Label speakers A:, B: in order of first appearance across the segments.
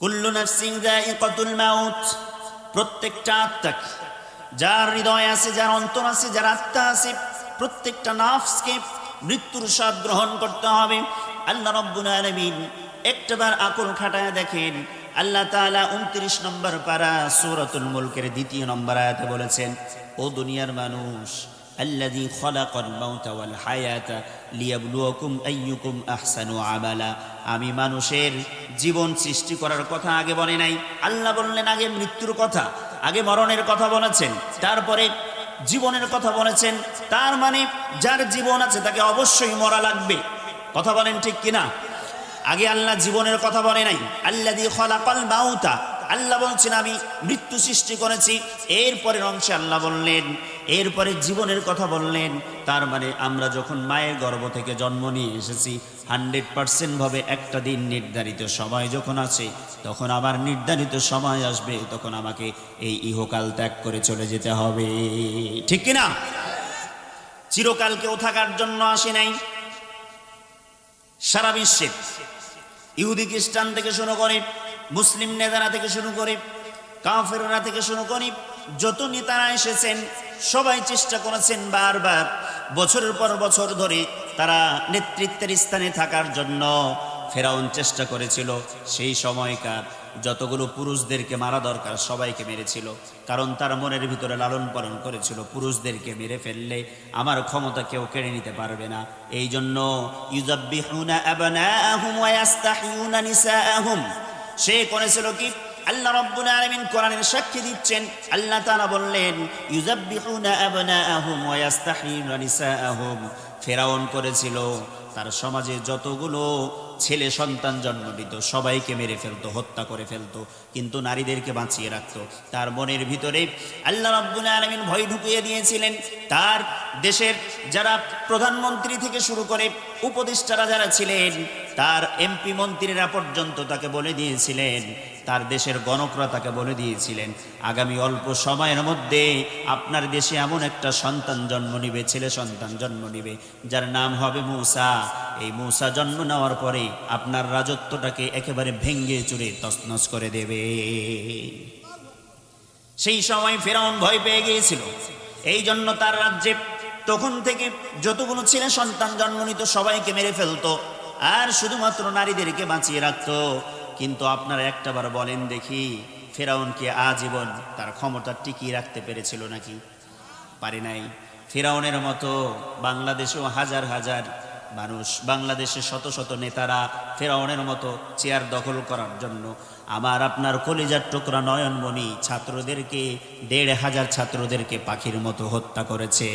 A: কুল্লু নাফসিন যায়িকাতুল মাউত। প্রত্যেকটা আত্মাকে, যার হৃদয় আছে, যার অন্তর আছে, যার আত্মা আছে, প্রত্যেকটা নাফসকে মৃত্যুর স্বাদ গ্রহণ করতে হবে। আল্লাহ রব্বুল আলামিন একটাবার আকল খাটায় দেখেন। আল্লাহ তাআলা উনত্রিশ নম্বর পারা সূরাতুল মুলকের দ্বিতীয় নম্বর আয়াতে বলেছেন, ও দুনিয়ার মানুষ الذي خلق الموت والحياة ليبلوكم أيكم أحسن عملا আমি মানুষের জীবন সৃষ্টি করার কথা আগে বলে নাই আল্লাহ বললেন আগে মৃত্যুর কথা আগে মরণের কথা বলেছেন তারপরে জীবনের কথা বলেছেন তার মানে যার জীবন আছে তাকে অবশ্যই মরা লাগবে কথা বলেন ঠিক কিনা আগে আল্লাহ জীবনের কথা বলে নাই আল্লাহ দিয়ে খলাকাল মাউতা আল্লাহ বলছেন আমি মৃত্যু সৃষ্টি করেছি এরপরের অংশে আল্লাহ বললেন এরপরে জীবনের কথা বললেন, তার মানে আমরা যখন মায়ের গর্ভ থেকে জন্ম নিয়ে এসেছি, হান্ড্রেড পার্সেন্ট ভাবে একটা দিন নির্ধারিত সময় যখন আছে, তখন আমার নির্ধারিত সময় আসবে, তখন আমাকে এই ইহকাল ত্যাগ করে চলে যেতে হবে। ঠিক কিনা? চিরকাল কেউ থাকার জন্য আসে নাই। সারা বিশ্বের ইহুদি খ্রিস্টান থেকে শুরু করে, মুসলিম নেতারা থেকে শুরু করে, কাফেররা থেকে শুরু করে যত নেতারা এসেছেন, সবাই চেষ্টা করেছেন বারবার। বছরের পর বছর ধরে তারা নেতৃত্বের স্থানে থাকার জন্য ফেরাউন চেষ্টা করেছিল। সেই সময়কার যতগুলো পুরুষদেরকে মারা দরকার, সবাইকে মেরেছিল। কারণ তার মনের ভিতরে লালন পালন করেছিল, পুরুষদেরকে মেরে ফেললে আমার ক্ষমতা কেউ কেড়ে নিতে পারবে না। এই জন্য সে করেছিল কি? আল্লাহ রাব্বুল আলামিন কোরআনের সাক্ষী দিচ্ছেন। আল্লাহ তাআলা বললেন ইউজাব্বিহুনা আবনাআহুম ওয়া ইয়াস্তাহিয়ুনা নিসাআহুম। ফেরাউন করেছিল, তার সমাজে যতগুলো ছেলে সন্তান জন্ম দিত সবাইকে মেরে ফেলতো, হত্যা করে ফেলতো, কিন্তু নারীদেরকে বাঁচিয়ে রাখতো। তার মনের ভিতরে আল্লাহ রাব্বুল আলামিন ভয় ঢুকিয়ে দিয়েছিলেন। তার দেশের যারা প্রধানমন্ত্রী থেকে শুরু করে উপদেষ্টারা যারা ছিলেন, তার এমপি মন্ত্রীরা পর্যন্ত তাকে বলে দিয়েছিলেন তার দেশের গণকরা তাকে বলে দিয়েছিলেন, আগামী অল্প সময়ের মধ্যে আপনার দেশে এমন একটা সন্তান জন্ম নিবে, ছেলে সন্তান জন্ম নিবে, যার নাম হবে মূসা। এই মূসা জন্ম নেওয়ার পরে আপনার রাজত্বটাকে একেবারে ভেঙ্গে চুরে তছনছ করে দেবে। সেই সময় ফেরাউন ভয় পেয়ে গিয়েছিল। এই জন্য তার রাজ্যে তখন থেকে যতগুলো ছেলে সন্তান জন্ম নিত, সবাইকে মেরে ফেলতো, আর শুধুমাত্র নারীদেরকে বাঁচিয়ে রাখতো। কিন্তু আপনারা একটাবার বলেন দেখি, ফেরাউনকে আজীবন তার ক্ষমতা টিকিয়ে রাখতে পেরেছিল নাকি? পারে নাই। ফেরাউনের মতো বাংলাদেশেও হাজার হাজার মানুষ, বাংলাদেশের শত শত নেতারা ফেরাউনের মতো চেয়ার দখল করার জন্য আমার আপনার কলিজার টুকরা নয়নমণি ছাত্রদেরকে, দেড় হাজার ছাত্রদেরকে পাখির মতো হত্যা করেছে।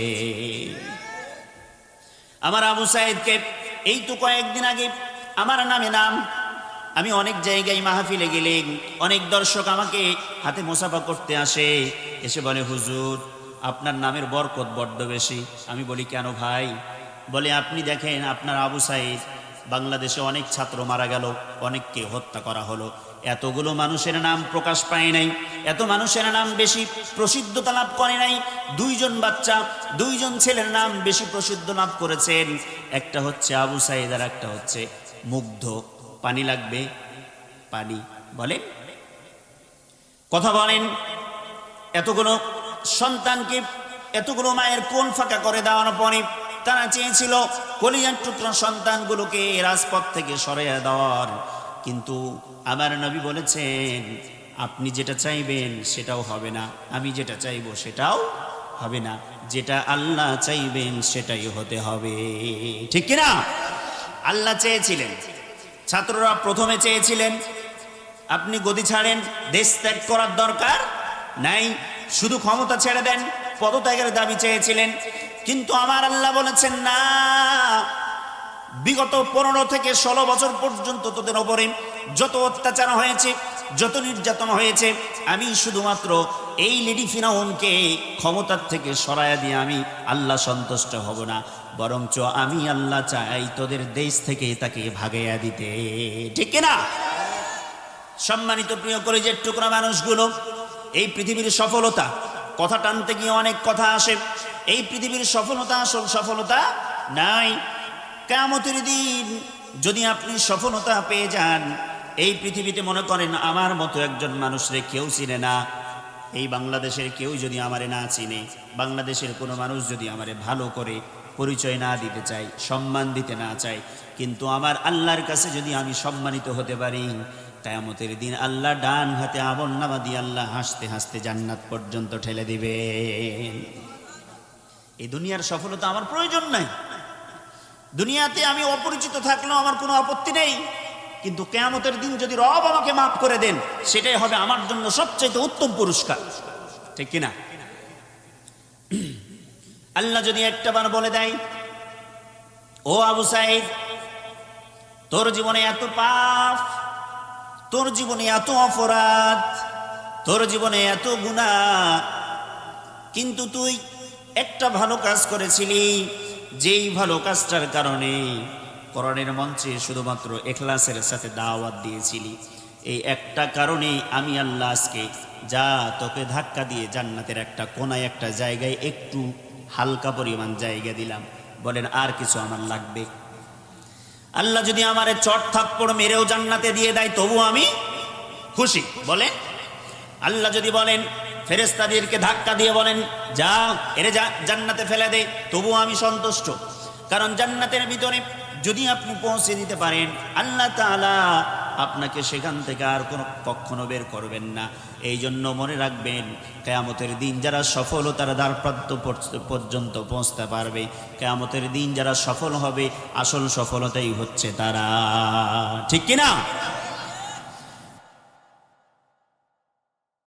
A: আমার আবু সাইদকে এই তো কয়েকদিন আগে, আমার নামে নাম আমি অনেক জায়গায় মাহফিলে গেলে অনেক দর্শক আমাকে হাতে মোসাফা করতে আসে। এসে বলে, হুজুর, আপনার নামের বরকত বড্ড বেশি। আমি বলি, কেন ভাই? বলে, আপনি দেখেন, আপনার আবু সাইদ বাংলাদেশে অনেক ছাত্র মারা গেল, অনেককে হত্যা করা হলো। এতগুলো মানুষের নাম প্রকাশ পায় নাই, এত মানুষের নাম বেশি প্রসিদ্ধতা লাভ করে নাই। দুইজন বাচ্চা, দুইজন ছেলের নাম বেশি প্রসিদ্ধ লাভ করেছেন। একটা হচ্ছে আবু সাইদ আর একটা হচ্ছে মুগ্ধ পানি লাগবে। পানি বলেন। কথা বলেন, এতগুলো সন্তানকে এতগুলো মায়ের কোল ফাঁকা করে দেওয়ার পরে তারা চেয়েছিল কলিজার টুকরো সন্তানগুলোকে রাজপথ থেকে সরিয়ে দেওয়ার। কিন্তু আমার নবী বলেছেন, আপনি যেটা চাইবেন সেটাও হবে না। আমি যেটা চাইব সেটাও হবে না। যেটা আল্লাহ চাইবেন সেটাই হতে হবে। ঠিক কিনা? আল্লাহ চেয়েছিলেন। ছাত্ররা প্রথমে চেয়েছিলেন, আপনি গদি ছাড়েন, দেশ ত্যাগ করার দরকার নাই, শুধু ক্ষমতা ছেড়ে দেন। পদত্যাগের দাবি চেয়েছিলেন। কিন্তু আমার আল্লাহ বলেছেন, না, বিগত পনেরো থেকে ষোলো বছর পর্যন্ত তোদের ওপরে যত অত্যাচার হয়েছে, যত নির্যাতন হয়েছে, আমি শুধুমাত্র এই লেডি ফিরাউনকে ক্ষমতার থেকে সরাইয়া দিয়ে আমি আল্লাহ সন্তুষ্ট হব না। বরঞ্চ আমি আল্লাহ চাই তোদের দেশ থেকে তাকে ভাগাইয়া দিতে। ঠিক না সম্মানিত প্রিয় কলেজের টুকরা মানুষগুলো, এই পৃথিবীর সফলতা, কথা টানতে গিয়ে অনেক কথা আসে। এই পৃথিবীর সফলতা, আসল সফলতা নাই। কামতের দিন যদি আপনি সফলতা পেয়ে যান, এই পৃথিবীতে মনে করেন আমার মতো একজন মানুষরে কেউ চিনে না। এই বাংলাদেশের কেউ যদি আমারে না চিনে, বাংলাদেশের কোনো মানুষ যদি আমারে ভালো করে পরিচয় না দিতে চাই, সম্মান দিতে না চাই। কিন্তু আমার আল্লাহর কাছে যদি আমি সম্মানিত হতে পারি, কেয়ামতের দিন আল্লাহ ডান হাতে আমল নামা দিয়ে আল্লাহ হাসতে হাসতে জান্নাত পর্যন্ত ঠেলে দিবে। এই দুনিয়ার সফলতা আমার প্রয়োজন নাই। দুনিয়াতে আমি অপরিচিত থাকলেও আমার কোনো আপত্তি নেই। কিন্তু কেয়ামতের দিন যদি রব আমাকে মাফ করে দেন, সেটাই হবে আমার জন্য সবচেয়ে উত্তম পুরস্কার। ঠিক কিনা? আল্লাহ যদি একটা বার বলে দেয়, ও আবু সাইদ, তোর জীবনে এত পাপ, তোর জীবনে এত অপরাধ, তোর জীবনে এত গুণা কিন্তু তুই একটা ভালো কাজ করেছিলি, যেই ভালো কাজটার কারণে করণের মঞ্চে শুধুমাত্র এখলাসের সাথে দাওয়াত দিয়েছিলি। এই একটা কারণেই আমি আল্লাহ আজকে যা তোকে ধাক্কা দিয়ে জান্নাতের একটা কোনায়, একটা জায়গায় একটু হালকা পরিমাণ জায়গা দিলাম। বলেন, আর কিছু আমার লাগবে? আল্লাহ যদি আমার চট থাপ্পড় মেরেও জান্নাতে দিয়ে দেয়, তবু আমি খুশি। বলে আল্লাহ যদি বলেন ফেরেস্তাদেরকে ধাক্কা দিয়ে বলেন, যা, এরে যা, জান্নাতে ফেলে দে তবু আমি সন্তুষ্ট। কারণ জান্নাতের ভিতরে যদি আপনি পৌঁছে দিতে পারেন, আল্লাহ তাআলা আপনাকে সেখান থেকে আর কোনো কখনো বের করবেন না। এই জন্য মনে রাখবেন, কেয়ামতের দিন যারা সফল, তারা দ্বারপ্রাপ্ত পর্যন্ত পৌঁছতে পারবে। কেয়ামতের দিন যারা সফল হবে, আসল সফলতাই হচ্ছে তারা। ঠিক কিনা?